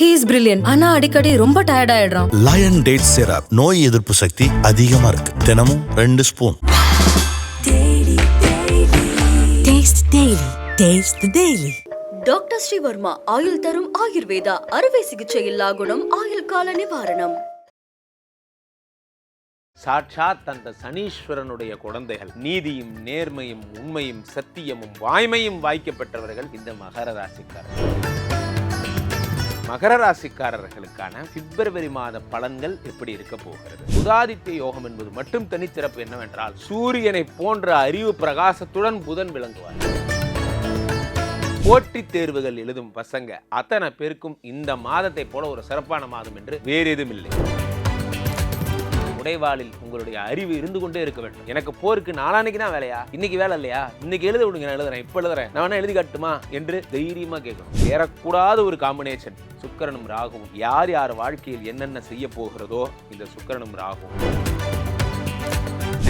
He is brilliant ஆனா அடிக்கடி ரொம்ப டயர்ட் ஆயிடுறான். லயன் டேட் சிரப் நோய் எதிர்ப்பு சக்தி அதிகமா இருக்கு. தினமும் ரெண்டு spoon Taste Daily. Taste the Daily. Doctor Srivarma ஆயுள் தரும் ஆயுர்வேதா அறுவை சிகிச்சை இல்லா குணம் ஆயுள் கால நிவாரணம் சாட்சாத் அந்த சனீஸ்வரனுடைய குழந்தைகள் நீதியும் நேர்மையும் உண்மையும் சத்தியமும் வாய்மையும் வாய்க்கப்பட்டவர்கள் இந்த மகர ராசிக்காரர்கள். மகர ராசிக்காரர்களுக்கான பிப்ரவரி மாத பலன்கள் எப்படி இருக்க போகிறது? புதாதித்ய யோகம் என்பது மட்டும் தனிச்சிறப்பு என்னவென்றால் சூரியனை போன்ற அறிவு பிரகாசத்துடன் புதன் விளங்குவார். போட்டித் தேர்வுகள் எழுதும் பசங்க அத்தனை பேருக்கும் இந்த மாதத்தை போல ஒரு சிறப்பான மாதம் என்று வேறு எதுவும் இல்லை. உடைவாளில் உங்களுடைய அறிவு இருந்து கொண்டே இருக்க வேண்டும். எனக்கு போருக்கு நாளானைக்கு தான் வேலையா? இன்னைக்கு வேலை இல்லையா? இன்னைக்கு எழுத விடுங்க நான் எழுதுறேன் இப்ப எழுதுறேன். நான் வேணா எழுதி காட்டுமா என்று தைரியமா கேட்கணும். ஏறக்கூடாத ஒரு காம்பினேஷன் சுக்கரனும் ராகுவும். யார் யார் வாழ்க்கையில் என்னென்ன செய்ய போகிறதோ இந்த சுக்கரனும் ராகுவும்.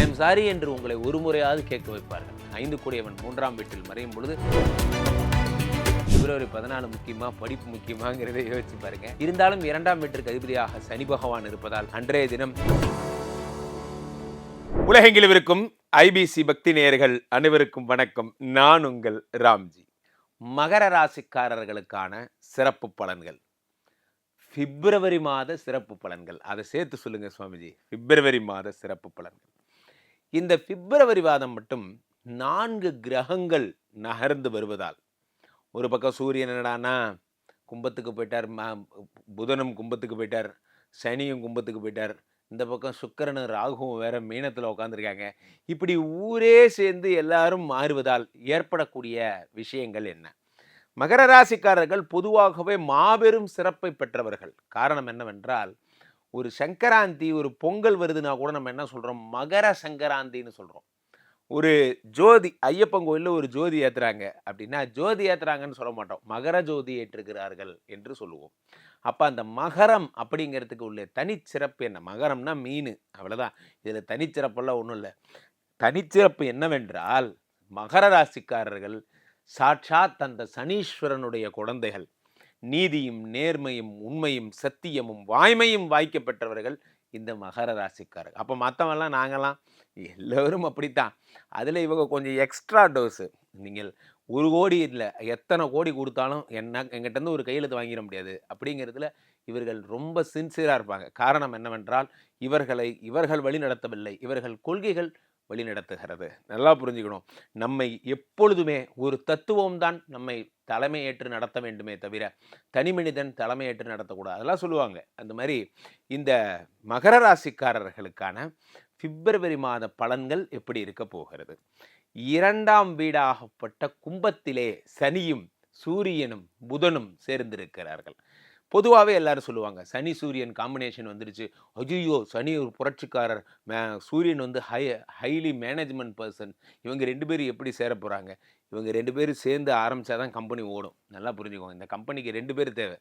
ஐம் சாரி என்று உங்களை ஒரு முறையாவது கேட்க வைப்பார்கள். ஐந்து கூடியவன் மூன்றாம் வீட்டில் மறையும் பொழுது பிப்ரவரி பதினாலு முக்கியமா படிப்பு முக்கியமாங்கிறதை யோசிச்சு பாருங்க. இருந்தாலும் இரண்டாம் வீட்டிற்கு அதிபதியாக சனி பகவான் இருப்பதால் அன்றைய தினம் உலகெங்கிலும் இருக்கும் ஐபிசி பக்தி நேயர்கள் அனைவருக்கும் வணக்கம். நான் உங்கள் ராம்ஜி. மகர ராசிக்காரர்களுக்கான சிறப்பு பலன்கள். பிப்ரவரி மாத சிறப்பு பலன்கள். அதை சேர்த்து சொல்லுங்க சுவாமிஜி. பிப்ரவரி மாத சிறப்பு பலன்கள். இந்த பிப்ரவரி மாதம் மட்டும் நான்கு கிரகங்கள் நகர்ந்து வருவதால் ஒரு பக்கம் சூரியன் என்னடானா கும்பத்துக்கு போயிட்டார். மா புதனும் கும்பத்துக்கு போயிட்டார். சனியும் கும்பத்துக்கு போயிட்டார். இந்த பக்கம் சுக்கரனும் ராகுவும் வேற மீனத்தில் உட்காந்துருக்காங்க இப்படி ஊரே சேர்ந்து எல்லாரும் மாறுவதால் ஏற்படக்கூடிய விஷயங்கள் என்ன? மகர ராசிக்காரர்கள் பொதுவாகவே மாபெரும் சிறப்பை பெற்றவர்கள். காரணம் என்னவென்றால் ஒரு சங்கராந்தி ஒரு பொங்கல் வருதுன்னா கூட நம்ம என்ன சொல்கிறோம் மகர சங்கராந்தின்னு சொல்கிறோம் ஒரு ஜோதி ஐயப்பன் கோயிலில் ஒரு ஜோதி ஏத்துறாங்க. அப்படின்னா ஜோதி ஏத்துறாங்கன்னு சொல்ல மாட்டோம். மகர ஜோதி ஏற்றுகிறார்கள் என்று சொல்லுவோம். அப்போ அந்த மகரம் அப்படிங்கிறதுக்கு உள்ள தனிச்சிறப்பு என்ன? மகரம்னா மீன். அவ்வளோதான் இதில் தனிச்சிறப்பெல்லாம் ஒன்றும் இல்லை. தனிச்சிறப்பு என்னவென்றால் மகர ராசிக்காரர்கள் சாட்சாத் அந்த சனீஸ்வரனுடைய குழந்தைகள். நீதியும் நேர்மையும் உண்மையும் சத்தியமும் வாய்மையும் வாய்க்கப்பெற்றவர்கள் இந்த மகர ராசிக்காரர் அப்போ மற்றவெல்லாம் நாங்களாம் எல்லோரும் அப்படித்தான். அதில் இவங்க கொஞ்சம் எக்ஸ்ட்ரா டோஸு நீங்கள் ஒரு கோடி இல்லை எத்தனை கோடி கொடுத்தாலும் என்ன எங்கிட்டேருந்து ஒரு கையெழுத்து வாங்கிட முடியாது. அப்படிங்கிறதுல இவர்கள் ரொம்ப சின்சியராக இருப்பாங்க. காரணம் என்னவென்றால் இவர்களை இவர்கள் வழி நடத்தவில்லை இவர்கள் கொள்கைகள் வழிநடத்துகிறது. நல்லா புரிஞ்சுக்கணும். நம்மை எப்பொழுதுமே ஒரு தத்துவம் தான் நம்மை தலைமையேற்று நடத்த வேண்டுமே தவிர தனி மனிதன் தலைமையேற்று நடத்தக்கூடாது. அதெல்லாம் சொல்லுவாங்க. அந்த மாதிரி இந்த மகர ராசிக்காரர்களுக்கான பிப்ரவரி மாத பலன்கள் எப்படி இருக்க போகிறது? இரண்டாம் வீடாகப்பட்ட கும்பத்திலே சனியும் சூரியனும் புதனும் சேர்ந்திருக்கிறார்கள். பொதுவாகவே எல்லாரும் சொல்லுவாங்க சனி சூரியன் காம்பினேஷன் வந்துடுச்சு ஐயோ சனி ஒரு புரட்சிக்காரர். மே- சூரியன் வந்து ஹை ஹைலி மேனேஜ்மெண்ட் பர்சன் இவங்க ரெண்டு பேரும் எப்படி சேர போகிறாங்க இவங்க ரெண்டு பேரும் சேர்ந்து ஆரம்பித்தா தான் கம்பெனி ஓடும். நல்லா புரிஞ்சுக்கோங்க. இந்த கம்பெனிக்கு ரெண்டு பேர் தேவை.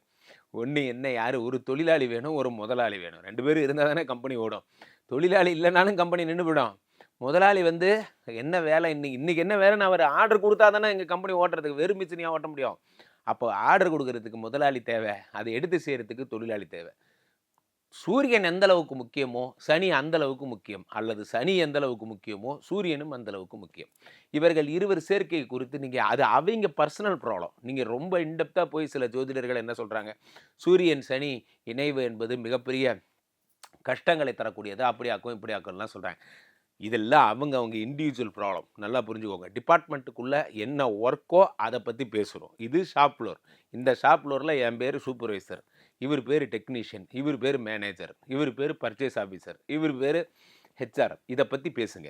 ஒன்று என்ன யார்? ஒரு தொழிலாளி வேணும் ஒரு முதலாளி வேணும். ரெண்டு பேரும் இருந்தால் தானே கம்பெனி ஓடும். தொழிலாளி இல்லைனாலும் கம்பெனி நின்று போயிடும். முதலாளி வந்து என்ன வேலை இன்னைக்கு இன்றைக்கி என்ன வேலைன்னு அவர் ஆர்டர் கொடுத்தா தானே எங்கள் கம்பெனி ஓட்டுறதுக்கு. வெறும் மிச்சினியாக ஓட்ட முடியும்? அப்போ ஆர்டர் கொடுக்கறதுக்கு முதலாளி தேவை அதை எடுத்து செய்கிறதுக்கு தொழிலாளி தேவை. சூரியன் எந்த அளவுக்கு முக்கியமோ சனி அந்த அளவுக்கு முக்கியம். அல்லது சனி எந்த அளவுக்கு முக்கியமோ சூரியனும் அந்த அளவுக்கு முக்கியம். இவர்கள் இருவர் சேர்க்கை குறித்து நீங்கள் அது அவங்க பர்சனல் ப்ராப்ளம் நீங்கள் ரொம்ப இன்டெப்த்தாக போய் சில ஜோதிடர்கள் என்ன சொல்கிறாங்க சூரியன் சனி இணைவு என்பது மிகப்பெரிய கஷ்டங்களை தரக்கூடியது. அப்படி ஆக்கும் இப்படி ஆக்கும்லாம் சொல்கிறாங்க இதெல்லாம் அவங்க அவங்க இண்டிவிஜுவல் ப்ராப்ளம் நல்லா புரிஞ்சுக்கோங்க. டிபார்ட்மெண்ட்டுக்குள்ளே என்ன ஒர்க்கோ அதை பற்றி பேசுகிறோம் இது ஷாப் ஃப்ளோர் இந்த ஷாப் ஃப்ளோரில் என் பேர் சூப்பர்வைசர் இவர் பேர் டெக்னீஷியன் இவர் பேர் மேனேஜர் இவர் பேர் பர்ச்சேஸ் ஆஃபீஸர் இவர் பேர் ஹெச்ஆர் இதை பற்றி பேசுங்க.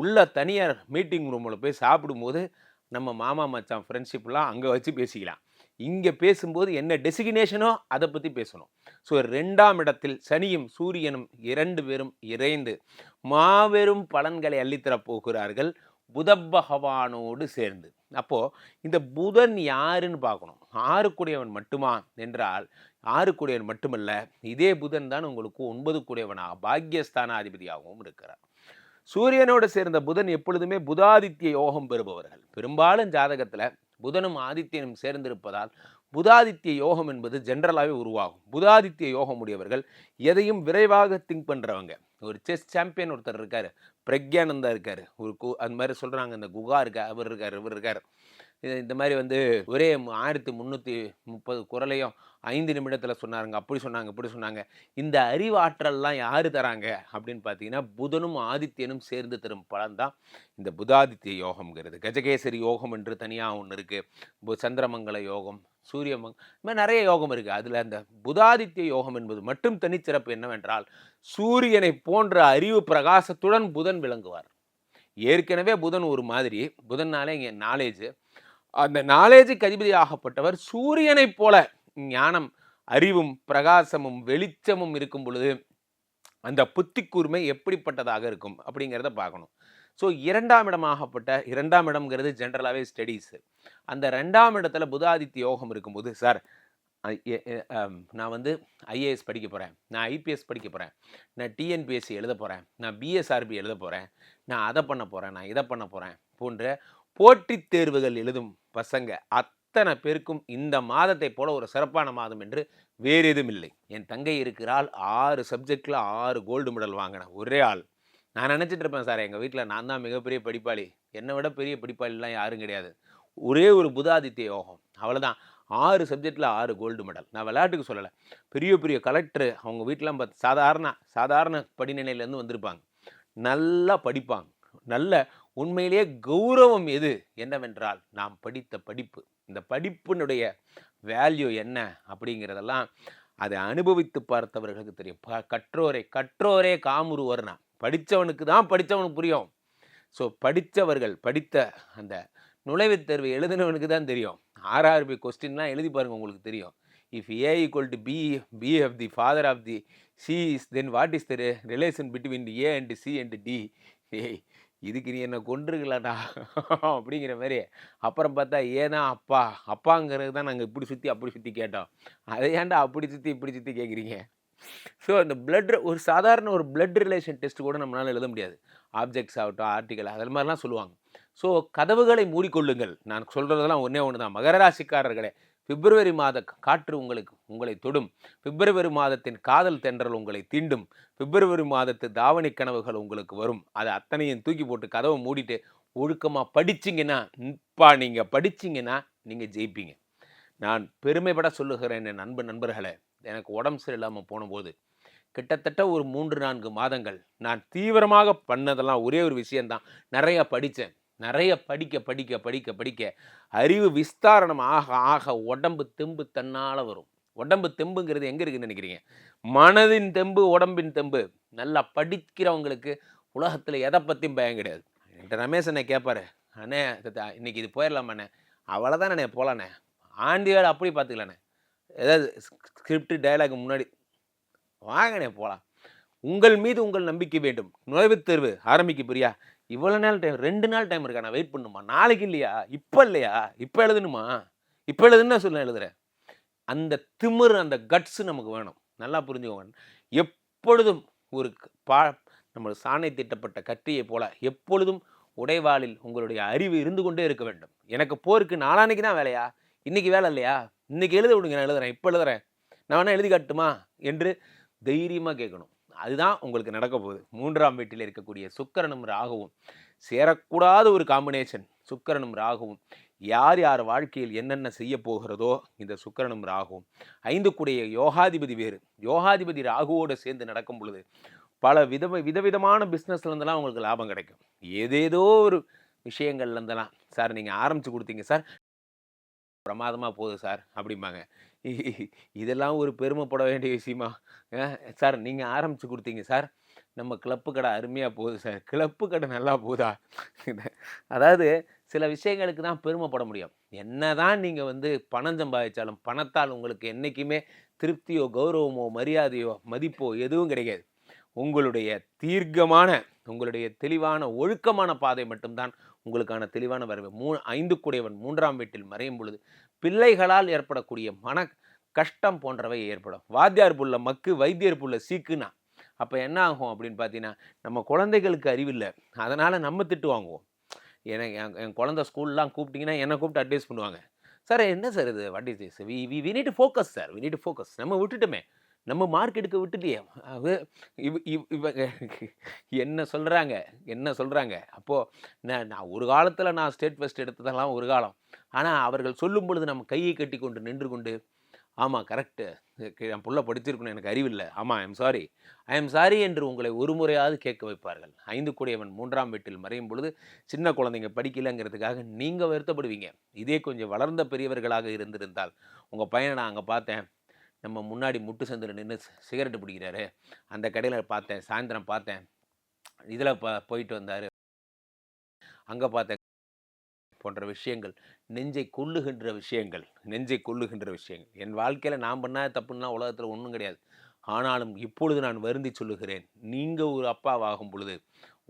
உள்ள தனியார் மீட்டிங் ரூமில் போய் சாப்பிடும்போது நம்ம மாமா மச்சான் ஃப்ரெண்ட்ஷிப்லாம் அங்கே வச்சு பேசிக்கலாம். இங்கே பேசும்போது என்ன டெசிக்னேஷனோ அதை பற்றி பேசணும். ஸோ ரெண்டாம் இடத்தில் சனியும் சூரியனும் இரண்டு பேரும் இறைந்து மாபெரும் பலன்களை அள்ளித்தரப் போகிறார்கள் புத பகவானோடு சேர்ந்து. அப்போது இந்த புதன் யாருன்னு பார்க்கணும். ஆறுக்குடையவன் மட்டுமா என்றால் ஆறுக்குடையவன் மட்டுமல்ல இதே புதன் தான் உங்களுக்கு ஒன்பது கூடியவனாக பாக்யஸ்தானாதிபதியாகவும் இருக்கிறார். சூரியனோடு சேர்ந்த புதன் எப்பொழுதுமே புதாதித்ய யோகம் பெறுபவர்கள். பெரும்பாலும் ஜாதகத்தில் புதனும் ஆதித்யனும் சேர்ந்திருப்பதால் புதாதித்ய யோகம் என்பது ஜென்ரலாகவே உருவாகும். புதாதித்ய யோகம் உடையவர்கள் எதையும் விரைவாக திங்க் பண்ணுறவங்க ஒரு செஸ் சாம்பியன் ஒருத்தர் இருக்கார். பிரக்யானந்தா இருக்கார். ஒரு கு அந்த மாதிரி சொல்கிறாங்க இந்த குகா இருக்கார் அவர் இருக்கார் இவர் இருக்கார். இது இந்த மாதிரி வந்து ஒரே ஆயிரத்தி முந்நூற்றி முப்பது குரலையும் ஐந்து நிமிடத்தில் சொன்னாருங்க. அப்படி சொன்னாங்க இப்படி சொன்னாங்க. இந்த அறிவாற்றல்லாம் யார் தராங்க? அப்படின்னு பார்த்தீங்கன்னா புதனும் ஆதித்யனும் சேர்ந்து தரும் பலன் தான் இந்த புதாதித்ய யோகம்ங்கிறது. கஜகேசரி யோகம் என்று தனியாக ஒன்று இருக்குது சந்திரமங்கல யோகம் சூரியமங் இந்த மாதிரி நிறைய யோகம் இருக்குது அதில் அந்த புதாதித்ய யோகம் என்பது மட்டும் தனிச்சிறப்பு என்னவென்றால் சூரியனை போன்ற அறிவு பிரகாசத்துடன் புதன் விளங்குவார். ஏற்கனவே புதன் ஒரு மாதிரி புதன்னாலே இங்கே நாலேஜு அந்த நாலேஜுக்கு அதிபதியாகப்பட்டவர் சூரியனைப் போல ஞானம் அறிவும் பிரகாசமும் வெளிச்சமும் இருக்கும் பொழுது அந்த புத்தி கூர்மை எப்படிப்பட்டதாக இருக்கும் அப்படிங்கிறத பார்க்கணும். ஸோ இரண்டாம் இடமாகப்பட்ட இரண்டாம் இடம்ங்கிறது ஜென்ரலாகவே ஸ்டடீஸு அந்த ரெண்டாம் இடத்துல புதாதித்ய யோகம் இருக்கும்போது சார் நான் வந்து ஐஏஎஸ் படிக்க போகிறேன் நான் ஐபிஎஸ் படிக்க போகிறேன் நான் டிஎன்பிஎஸ்சி எழுத போகிறேன் நான் பிஎஸ்ஆர்பி எழுத போகிறேன் நான் அதை பண்ண போகிறேன் நான் இதை பண்ண போகிறேன் போன்ற போட்டித் தேர்வுகள் எழுதும் பசங்க. அத்தனை பேருக்கும் இந்த மாதத்தை போல ஒரு சிறப்பான மாதம் என்று வேறு எதுவும் இல்லை என் தங்கை இருக்கிறாள். ஆறு சப்ஜெக்டில் ஆறு கோல்டு மெடல் வாங்கினேன் ஒரே ஆள். நான் நினச்சிட்டு இருப்பேன் சார் எங்கள் வீட்டில் நான் தான் மிகப்பெரிய படிப்பாளி. என்னை விட பெரிய படிப்பாளிலாம் யாரும் கிடையாது. ஒரே ஒரு புதாதித்ய யோகம். அவ்வளோதான் ஆறு சப்ஜெக்டில் ஆறு கோல்டு மெடல். நான் விளையாட்டுக்கு சொல்லலை. பெரிய பெரிய கலெக்டர் அவங்க வீட்டிலாம் பார்த்து சாதாரண சாதாரண படிநிலையிலேருந்து வந்திருப்பாங்க. நல்லா படிப்பாங்க. நல்ல உண்மையிலேயே கௌரவம் எது என்னவென்றால் நாம் படித்த படிப்பு. இந்த படிப்பினுடைய வேல்யூ என்ன அப்படிங்கிறதெல்லாம் அதை அனுபவித்து பார்த்தவர்களுக்கு தெரியும். ப- கற்றோரே காமுருவர்னா படித்தவனுக்கு தான் படித்தவனுக்கு புரியும். ஸோ படித்தவர்கள் படித்த அந்த நுழைவுத் தேர்வு எழுதினவனுக்கு தான் தெரியும். ஆர்ஆர்பி கொஸ்டின்லாம் எழுதி பாருங்கள் உங்களுக்கு தெரியும். If A equal to B B of the father of the C is then what is the relation between A and C and D ஏய் இதுக்கு நீ என்ன கொண்டிருக்கலடா அப்படிங்கிற மாதிரி. அப்புறம் பார்த்தா ஏன்னா அப்பா அப்பாங்கிறது தான் நாங்கள் இப்படி சுற்றி அப்படி சுற்றி கேட்டோம். அதை ஏன்டா அப்படி சுற்றி இப்படி சுற்றி கேட்குறீங்க ஸோ அந்த பிளட் ஒரு சாதாரண ஒரு பிளட் ரிலேஷன் டெஸ்ட் கூட நம்மளால் எழுத முடியாது. ஆப்ஜெக்ட்ஸ் ஆகட்டும் ஆர்டிக்கல் அது மாதிரிலாம் சொல்லுவாங்க. ஸோ கதவுகளை மூடிக்கொள்ளுங்கள். நான் சொல்கிறதெல்லாம் ஒன்றே ஒன்று தான் மகர ராசிக்காரர்களே பிப்ரவரி மாத காற்று உங்களுக்கு உங்களை தொடும். பிப்ரவரி மாதத்தின் காதல் தென்றல் உங்களை தீண்டும். பிப்ரவரி மாதத்து தாவணி கனவுகள் உங்களுக்கு வரும். அதை அத்தனையும் தூக்கி போட்டு கதவை மூடிட்டு ஒழுக்கமாக படிச்சிங்கன்னா இப்பா நீங்கள் படிச்சிங்கன்னா நீங்கள் ஜெயிப்பீங்க. நான் பெருமைப்பட சொல்லுகிறேன் என் நண்பு நண்பர்களை. எனக்கு உடம்பு சரியில்லாமல் போனபோது கிட்டத்தட்ட ஒரு மூன்று நான்கு மாதங்கள் நான் தீவிரமாக பண்ணதெல்லாம் ஒரே ஒரு விஷயந்தான் நிறையா படித்தேன். நிறைய படிக்க படிக்க படிக்க படிக்க அறிவு விஸ்தாரணம் ஆக ஆக உடம்பு தெம்பு தன்னால் வரும். உடம்பு தெம்புங்கிறது எங்கே இருக்குன்னு நினைக்கிறீங்க? மனதின் தெம்பு உடம்பின் தெம்பு. நல்லா படிக்கிறவங்களுக்கு உலகத்தில் எதை பற்றியும் பயம் கிடையாது. என்கிட்ட ரமேஷ் அண்ணே கேட்பாரு அண்ணே இன்னைக்கு இது போயிடலாமாண்ணே அவ்வளோதான் அண்ணே போகலாண்ணே வேலை அப்படி பார்த்துக்கலாண்ணே ஏதாவது ஸ்கிரிப்ட் டயலாக் முன்னாடி வாங்கண்ணே போகலாம் உங்கள் மீது உங்கள் நம்பிக்கை வேண்டும். நுழைவுத் தேர்வு ஆரம்பிக்க பிரியா? இவ்வளோ நாள் டைம் ரெண்டு நாள் டைம் இருக்கா? நான் வெயிட் பண்ணுமா? நாளைக்கு இல்லையா? இப்போ இல்லையா? இப்போ எழுதணுமா? இப்போ எழுதுன்னு சொல்ல எழுதுறேன். அந்த திமிரு அந்த கட்ஸு நமக்கு வேணும். நல்லா புரிஞ்சுக்கோங்க. எப்பொழுதும் ஒரு பா நம்ம சாணை திட்டப்பட்ட கற்றியை போல எப்பொழுதும் உடைவாளில் உங்களுடைய அறிவு இருந்து கொண்டே இருக்க வேண்டும். எனக்கு போருக்கு நாளானைக்கு தான் வேலையா? இன்றைக்கி வேலை இல்லையா? இன்னைக்கு எழுத விடுங்க நான் எழுதுறேன். இப்போ எழுதுறேன். நான் வேணால் எழுதி காட்டுமா என்று தைரியமாக கேட்கணும். அதுதான் உங்களுக்கு நடக்க போகுது. மூன்றாம் வீட்டில் இருக்கக்கூடிய சுக்கரனும் ராகுவும் சேரக்கூடாத ஒரு காம்பினேஷன் சுக்கரனும் ராகுவும். யார் யார் வாழ்க்கையில் என்னென்ன செய்ய போகிறதோ இந்த சுக்கரனும் ராகுவும். ஐந்து கூடிய யோகாதிபதி வேறு. யோகாதிபதி ராகுவோடு சேர்ந்து நடக்கும் பொழுது பல வித விதவிதமான பிஸ்னஸ்லேருந்துலாம் உங்களுக்கு லாபம் கிடைக்கும். ஏதேதோ ஒரு விஷயங்கள்லருந்தெல்லாம் சார் நீங்கள் ஆரம்பித்து கொடுத்தீங்க சார். பிரமாதமாக போகுது சார். அப்படிம்பாங்க. இதெல்லாம் ஒரு பெருமைப்பட வேண்டிய விஷயமா? சார் நீங்கள் ஆரம்பித்து கொடுத்தீங்க சார். நம்ம கிளப்பு கடை அருமையாக போகுது சார். கிளப்பு கடை நல்லா போகுதா? அதாவது சில விஷயங்களுக்கு தான் பெருமைப்பட முடியும். என்னதான் நீங்கள் வந்து பணம் சம்பாதிச்சாலும் பணத்தால் உங்களுக்கு என்றைக்குமே திருப்தியோ கௌரவமோ மரியாதையோ மதிப்போ எதுவும் கிடைக்காது. உங்களுடைய தீர்க்கமான உங்களுடைய தெளிவான ஒழுக்கமான பாதை மட்டும்தான் உங்களுக்கான தெளிவான வரவு. மூ ஐந்து கூடையவன் மூன்றாம் வீட்டில் மறையும் பொழுது பிள்ளைகளால் ஏற்படக்கூடிய மன கஷ்டம் போன்றவை ஏற்படும். வாத்தியார் புள்ள மக்கு வைத்தியர் புள்ள சீக்குனா அப்போ என்ன ஆகும் அப்படின்னு பார்த்தீங்கன்னா நம்ம குழந்தைகளுக்கு அறிவில்லை. அதனால் நம்ம திட்டு வாங்குவோம். எனக்கு என் என் குழந்தை ஸ்கூல்லாம் கூப்பிட்டிங்கன்னா என்னை கூப்பிட்டு அட்வைஸ் பண்ணுவாங்க. சார் என்ன சார் இது? What is this we we need focus sir we need focus நம்ம விட்டுட்டோமே. நம்ம மார்க் எடுக்க விட்டுட்டியே. அது இவ இவ இவங்க என்ன சொல்கிறாங்க என்ன சொல்கிறாங்க அப்போது நான் நான் ஒரு காலத்தில் நான் ஸ்டேட் ஃபஸ்ட் எடுத்ததெல்லாம் ஒரு காலம். ஆனால் அவர்கள் சொல்லும் பொழுது நம்ம கையை கட்டி கொண்டு நின்று கொண்டு ஆமாம் கரெக்டு என் புள்ள படித்திருக்கணும் எனக்கு அறிவில்லை ஆமாம் I am sorry I am sorry என்று உங்களை ஒரு முறையாவது கேட்க வைப்பார்கள். ஐந்து கூடியவன் மூன்றாம் வீட்டில் மறையும் பொழுது சின்ன குழந்தைங்க படிக்கலைங்கிறதுக்காக நீங்கள் வருத்தப்படுவீங்க. இதே கொஞ்சம் வளர்ந்த பெரியவர்களாக இருந்திருந்தால் உங்கள் பையனை நான் அங்கே பார்த்தேன். நம்ம முன்னாடி முட்டு சந்தில் நின்று சிகரெட்டு பிடிக்கிறாரு. அந்த கடையில் பார்த்தேன் சாயந்தரம் பார்த்தேன். இதில் ப போயிட்டு வந்தார். அங்கே பார்த்தேன் போன்ற விஷயங்கள் நெஞ்சை கொள்ளுகின்ற விஷயங்கள் நெஞ்சை கொள்ளுகின்ற விஷயங்கள். என் வாழ்க்கையில் நான் பண்ணாத தப்புன்னா உலகத்தில் ஒன்றும் கிடையாது. ஆனாலும் இப்பொழுது நான் வருந்தி சொல்லுகிறேன் நீங்கள் ஒரு அப்பாவாகும் பொழுது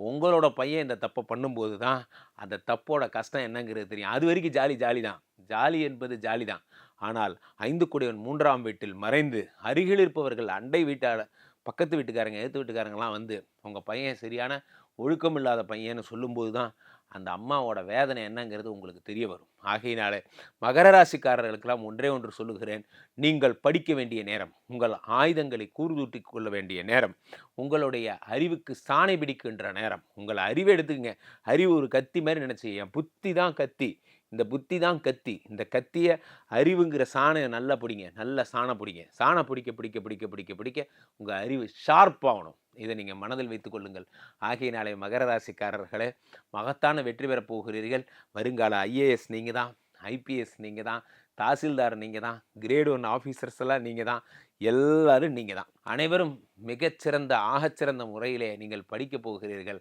உங்களோட பையன் இந்த தப்பை பண்ணும்போது தான் அந்த தப்போட கஷ்டம் என்னங்கிறது தெரியும். அது வரைக்கும் ஜாலி ஜாலி தான் ஜாலி என்பது ஜாலி தான் ஆனால் ஐந்து கூடியவன் மூன்றாம் வீட்டில் மறைந்து அருகில் இருப்பவர்கள் அண்டை வீட்டாள பக்கத்து வீட்டுக்காரங்க எதிர்த்து வீட்டுக்காரங்களாம் வந்து உங்கள் பையன் சரியான ஒழுக்கம் இல்லாத பையன்னு சொல்லும்போது தான் அந்த அம்மாவோட வேதனை என்னங்கிறது உங்களுக்கு தெரிய வரும். ஆகையினாலே மகர ராசிக்காரர்களுக்கெல்லாம் ஒன்றே ஒன்று சொல்லுகிறேன். நீங்கள் படிக்க வேண்டிய நேரம் உங்கள் ஆயுதங்களை கூர்தூட்டி கொள்ள வேண்டிய நேரம் உங்களுடைய அறிவுக்கு சாணை பிடிக்கின்ற நேரம் உங்கள் அறிவை எடுத்துக்கங்க. அறிவு ஒரு கத்தி மாதிரி நினச்சி என் புத்தி தான் கத்தி. இந்த புத்தி தான் கத்தி. இந்த கத்தியை அறிவுங்கிற சாணை நல்லா பிடிங்க. நல்ல சாணை பிடிங்க. சாணை பிடிக்க பிடிக்க பிடிக்க பிடிக்க பிடிக்க உங்கள் அறிவு ஷார்ப்பாகணும் இதை நீங்கள் மனதில் வைத்துக் கொள்ளுங்கள். ஆகையினாலே மகர ராசிக்காரர்களே மகத்தான வெற்றி பெறப் போகிறீர்கள். வருங்கால ஐஏஎஸ் நீங்கள் தான். ஐபிஎஸ் நீங்கள் தான். தாசில்தார் நீங்கள் தான். கிரேட் ஒன் ஆஃபீஸர்ஸ் எல்லாம் நீங்கள் தான். எல்லாரும் நீங்கள் தான் அனைவரும் மிகச்சிறந்த ஆகச்சிறந்த முறையிலே நீங்கள் படிக்கப் போகிறீர்கள்.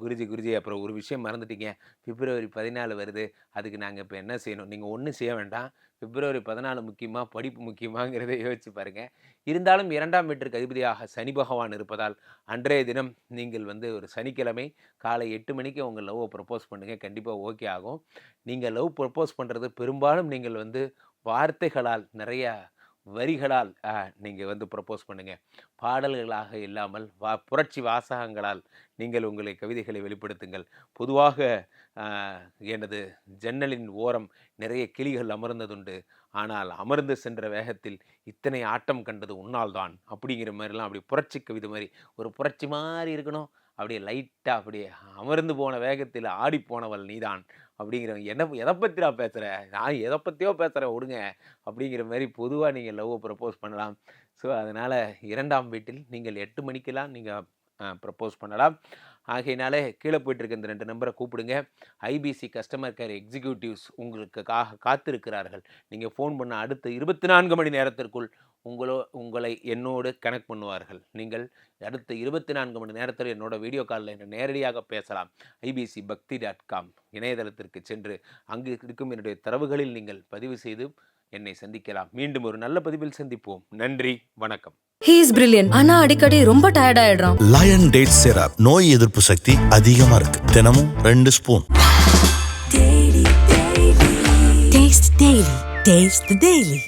குருஜி குருஜி அப்புறம் ஒரு விஷயம் மறந்துட்டீங்க. பிப்ரவரி பதினாலு வருது. அதுக்கு நாங்கள் இப்போ என்ன செய்யணும்? நீங்கள் ஒன்றும் செய்ய வேண்டாம். பிப்ரவரி பதினாலு முக்கியமாக படிப்பு முக்கியமாங்கிறதை யோசிச்சு பாருங்கள் இருந்தாலும் இரண்டாம் வீட்டிற்கு அதிபதியாக சனி பகவான் இருப்பதால் அன்றைய தினம் நீங்கள் வந்து ஒரு சனிக்கிழமை காலை எட்டு மணிக்கு உங்கள் லவ்வை ப்ரப்போஸ் பண்ணுங்கள் கண்டிப்பாக ஓகே ஆகும். நீங்கள் லவ் ப்ரப்போஸ் பண்ணுறது பெரும்பாலும் நீங்கள் வந்து வார்த்தைகளால் நிறையா வரிகளால் நீங்கள் வந்து ப்ரப்போஸ் பண்ணுங்கள் பாடல்களாக இல்லாமல் வா புரட்சி வாசகங்களால் நீங்கள் உங்களை கவிதைகளை வெளிப்படுத்துங்கள். பொதுவாக எனது ஜன்னலின் ஓரம் நிறைய கிளிகள் அமர்ந்ததுண்டு. ஆனால் அமர்ந்து சென்ற வேகத்தில் இத்தனை ஆட்டம் கண்டது உன்னால் தான். அப்படிங்கிற மாதிரிலாம் அப்படி புரட்சி கவிதை மாதிரி ஒரு புரட்சி மாதிரி இருக்கணும். அப்படியே லைட்டாக அப்படியே அமர்ந்து போன வேகத்தில் ஆடி போனவள் நீதான். அப்படிங்கிறவங்க. என்ன எதை பற்றி நான் பேசுகிறேன் நான் எதை பற்றியோ பேசுகிறேன் விடுங்க அப்படிங்கிற மாதிரி பொதுவாக நீங்கள் லவ்வை ப்ரப்போஸ் பண்ணலாம். ஸோ அதனால் இரண்டாம் வீட்டில் நீங்கள் எட்டு மணிக்கெல்லாம் நீங்கள் ப்ரப்போஸ் பண்ணலாம். ஆகையினாலே கீழே போயிட்டுருக்க இந்த ரெண்டு நம்பரை கூப்பிடுங்க. ஐபிசி கஸ்டமர் கேர் எக்ஸிக்யூட்டிவ்ஸ் உங்களுக்கு காத்திருக்கிறார்கள். நீங்கள் ஃபோன் பண்ண அடுத்த இருபத்தி நான்கு மணி நேரத்திற்குள் உங்களோ உங்களை என்னோடு கனெக்ட் பண்ணுவார்கள். நீங்கள் அடுத்த இருபத்தி நான்கு மணி நேரத்தில் என்னோட வீடியோ காலில் என்ன நேரடியாக பேசலாம். ஐபிசி பக்தி டாட் காம் இணையதளத்திற்கு சென்று அங்கு இருக்கும் என்னுடைய தரவுகளில் நீங்கள் பதிவு செய்து என்னை சந்திக்கலாம். மீண்டும் ஒரு நல்ல பதிவில் சந்திப்போம். நன்றி வணக்கம். ஹீ இஸ் பிரில்லியன்ட் ஆனா அடிக்கடி ரொம்ப டயர்ட் ஆயிடுறான். லயன் டேட் சிரப் நோய் எதிர்ப்பு சக்தி அதிகமா இருக்கு. தினமும் ரெண்டு spoon. Taste Daily. Taste the Daily.